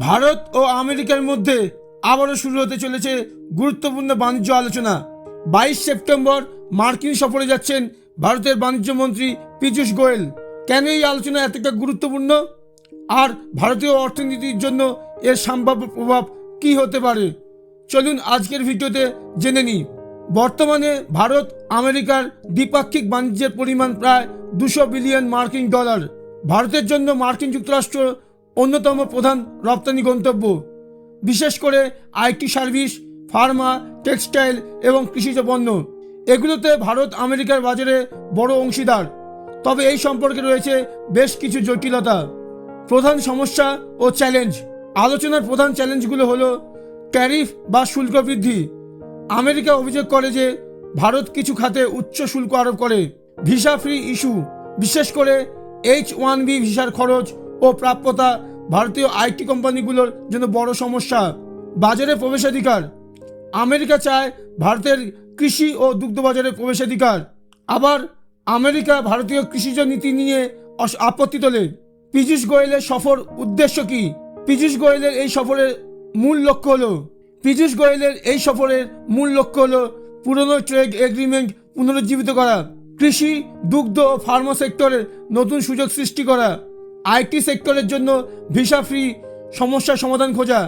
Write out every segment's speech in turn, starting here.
ভারত ও আমেরিকার মধ্যে আবারও শুরু হতে চলেছে গুরুত্বপূর্ণ বাণিজ্য আলোচনা। বাইশ সেপ্টেম্বর মার্কিন সফরে যাচ্ছেন ভারতের বাণিজ্য মন্ত্রী পীযূষ গোয়েল। কেন এই আলোচনা এতটা গুরুত্বপূর্ণ? আর ভারতীয় অর্থনীতির জন্য এর সম্ভাব্য প্রভাব কী হতে পারে? চলুন আজকের ভিডিওতে জেনে নিই। বর্তমানে ভারত আমেরিকার দ্বিপাক্ষিক বাণিজ্যের পরিমাণ প্রায় দুশো বিলিয়ন মার্কিন ডলার। ভারতের জন্য মার্কিন যুক্তরাষ্ট্র অন্যতম প্রধান রপ্তানি গন্তব্য। বিশেষ করে আইটি সার্ভিস, ফার্মা, টেক্সটাইল এবং কৃষিজ পণ্য। এগুলোতে ভারত আমেরিকার বাজারে বড় অংশীদার। তবে এই সম্পর্কে রয়েছে বেশ কিছু জটিলতা। প্রধান সমস্যা ও চ্যালেঞ্জ। আলোচনার প্রধান চ্যালেঞ্জগুলো হলো ট্যারিফ বা শুল্ক বৃদ্ধি। আমেরিকা অভিযোগ করে যে ভারত কিছু খাতে উচ্চ শুল্ক আরোপ করে, ভিসা ফ্রি ইস্যু। বিশেষ করে এইচ ওয়ান বি ভিসার খরচ ও প্রাপ্যতা ভারতীয় আইটি কোম্পানিগুলোর জন্য বড় সমস্যা। বাজারে প্রবেশাধিকার। আমেরিকা চায় ভারতের কৃষি ও দুগ্ধ বাজারে প্রবেশাধিকার। আবার আমেরিকা ভারতীয় কৃষিজ নীতি নিয়ে আপত্তি তোলে। পীযূষ গোয়েলের সফর উদ্দেশ্য কি? পীযূষ গোয়েলের এই সফরের মূল লক্ষ্য হলো। পীযূষ গোয়েলের এই সফরের মূল লক্ষ্য হলো পুরনো ট্রেড এগ্রিমেন্ট পুনরুজ্জীবিত করা। কৃষি, দুগ্ধ ও ফার্মা সেক্টরের নতুন সুযোগ সৃষ্টি করা। আইটি সেক্টরের জন্য ভিসা ফ্রি সমস্যার সমাধান খোঁজা,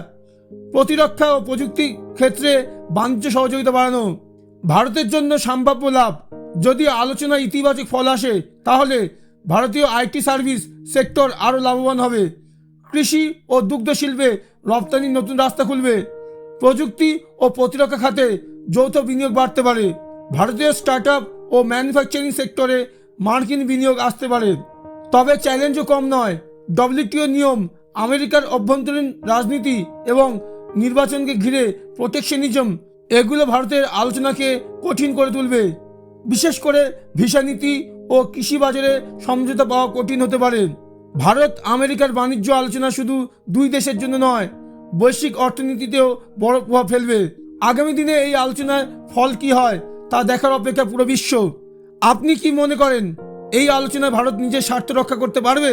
প্রতিরক্ষা ও প্রযুক্তি ক্ষেত্রে বাণিজ্য সহযোগিতা বাড়ানো। ভারতের জন্য সম্ভাব্য লাভ, যদি আলোচনায় ইতিবাচক ফল আসে, তাহলে ভারতীয় আইটি সার্ভিস সেক্টর আরও লাভবান হবে। কৃষি ও দুগ্ধ শিল্পে রপ্তানির নতুন রাস্তা খুলবে। প্রযুক্তি ও প্রতিরক্ষা খাতে যৌথ বিনিয়োগ বাড়তে পারে। ভারতীয় স্টার্ট ও ম্যানুফ্যাকচারিং সেক্টরে মার্কিন বিনিয়োগ আসতে পারে। তবে চ্যালেঞ্জও কম নয়। ডব্লিউটিও নিয়ম, আমেরিকার অভ্যন্তরীণ রাজনীতি এবং নির্বাচনকে ঘিরে প্রোটেকশনিজম এগুলো ভারতের আলোচনাকে কঠিন করে তুলবে। বিশেষ করে ভিসা নীতি ও কৃষি বাজারে সমঝোতা পাওয়া কঠিন হতে পারে। ভারত, আমেরিকার বাণিজ্য আলোচনা শুধু দুই দেশের জন্য নয়, বৈশ্বিক অর্থনীতিতেও বড় প্রভাব ফেলবে। আগামী দিনে এই আলোচনায় ফল কি হয়, তা দেখার অপেক্ষা পুরো বিশ্ব। আপনি কি মনে করেন? এই আলোচনায় ভারত নিজের স্বার্থ রক্ষা করতে পারবে?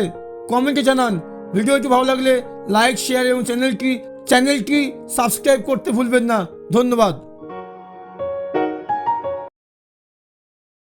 কমেন্টে জানান। ভিডিওটি ভালো লাগলে লাইক শেয়ার এবং চ্যানেলটি চ্যানেলটি সাবস্ক্রাইব করতে ভুলবেন না। ধন্যবাদ।